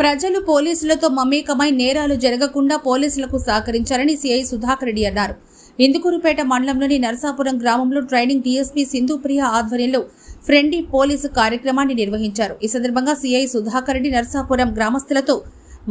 ప్రజలు పోలీసులతో మమేకమై నేరాలు జరగకుండా పోలీసులకు సహకరించాలని సిఐ సుధాకర్ రెడ్డి అన్నారు. ఇందుకూరుపేట మండలంలోని నరసాపురం గ్రామంలో ట్రైనింగ్ డీఎస్పీ సింధుప్రియ ఆధ్వర్యంలో ఫ్రెండ్లీ పోలీసు కార్యక్రమాన్ని నిర్వహించారు. ఈ సందర్భంగా సిఐ సుధాకర్ రెడ్డి నరసాపురం గ్రామస్తులతో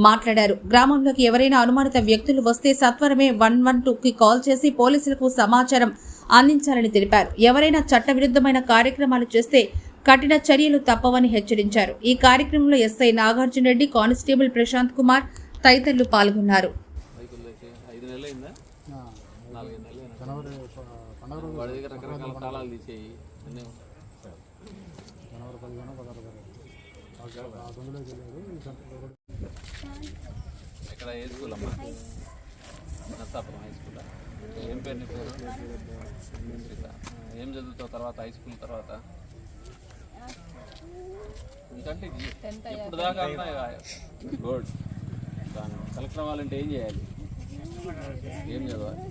మాట్లాడారు. గ్రామంలోకి ఎవరైనా అనుమానిత వ్యక్తులు వస్తే సత్వరమే వన్ వన్ టూకి కాల్ చేసి పోలీసులకు సమాచారం అందించాలని తెలిపారు. ఎవరైనా చట్టవిరుద్ధమైన కార్యక్రమాలు చేస్తే కఠిన చర్యలు తప్పవని హెచ్చరించారు. ఈ కార్యక్రమంలో ఎస్ఐ నాగార్జున రెడ్డి కానిస్టేబుల్ ప్రశాంత్ కుమార్ తదితరులు పాల్గొన్నారు. ఇక్కడ ఏ స్కూల్ అమ్మా నర్సాపురం హై స్కూల్ ఏం పేరు నీ పేరు? ఏం చదువుతావు తర్వాత? హై స్కూల్ తర్వాత? ఇప్పుడు దాకా గుడ్. కలెక్టర్ అవ్వాలంటే ఏం చేయాలి? ఏం చదవాలి?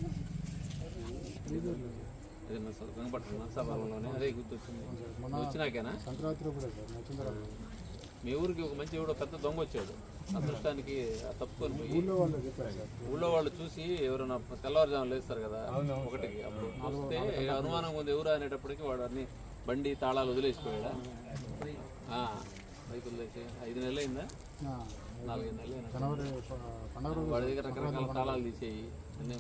వెంకపట్నం నర్సాపురంలోనే అదే గుర్తొచ్చింది. వచ్చినాకేనా? సంక్రాంతి మీ ఊరికి ఒక మంచి ఎవడో పెద్ద దొంగ వచ్చాడు. అదృష్టానికి తప్పుకొని పోయి ఊళ్ళో వాళ్ళు చూసి ఎవరైనా తెల్లవారుజామున లేస్తారు కదా ఒకటికి. అప్పుడు చూస్తే అనుమానం ఉంది ఎవరు అనేటప్పటికి వాడు అన్ని బండి తాళాలు వదిలేసిపోయాడా? రైతులు తెచ్చి ఐదు నెలలు అయిందా? నాలుగైదు నెలలు అయినా. వాడి దగ్గర రకరకాల తాళాలు తీసేయి. అన్నీ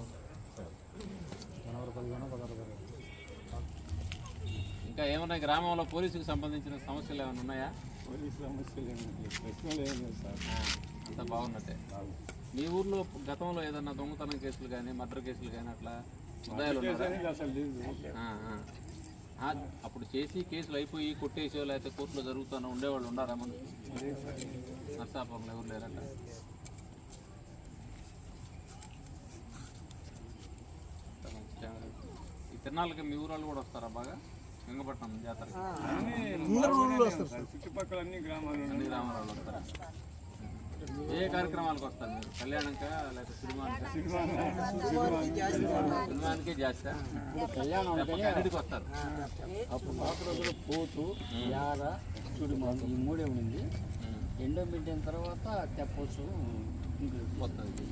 ఇంకా ఏమన్నా గ్రామంలో పోలీసుకు సంబంధించిన సమస్యలు ఏమైనా ఉన్నాయా? పోలీసు సమస్యలు ఏమి ప్రశ్నలు ఏం లేదు సార్ అంతా బాగున్నట్టే. మీ ఊర్లో గతంలో ఏదన్నా దొంగతనం కేసులు కానీ మర్డర్ కేసులు కానీ అట్లా అప్పుడు చేసి కేసులు అయిపోయి కొట్టేసో లేకపోతే కోర్టులో జరుగుతూనే ఉండేవాళ్ళు ఉన్నారా ముందు? నర్సాపురంలో ఎవరు లేరంట? ఈ తిరణాలకి మీ ఊరాళ్ళు కూడా వస్తారా బాగా? జాతర. చుట్టుపక్కల అన్ని గ్రామాలు అన్ని గ్రామాల వాళ్ళు వస్తారా. ఏ కార్యక్రమాలకు వస్తారు మీరు? కళ్యాణంకా లేకపోతే సినిమానికా? సినిమానికే కళ్యాణం అన్నిటికి వస్తారు. అప్పుడు పాత రోజుల్లో పోతు యార చుడిమాలు ఈ మూడే ఉండింది. ఉమ్. ఎండో పెట్టిన తర్వాత తెప్పొచ్చు వస్తుంది.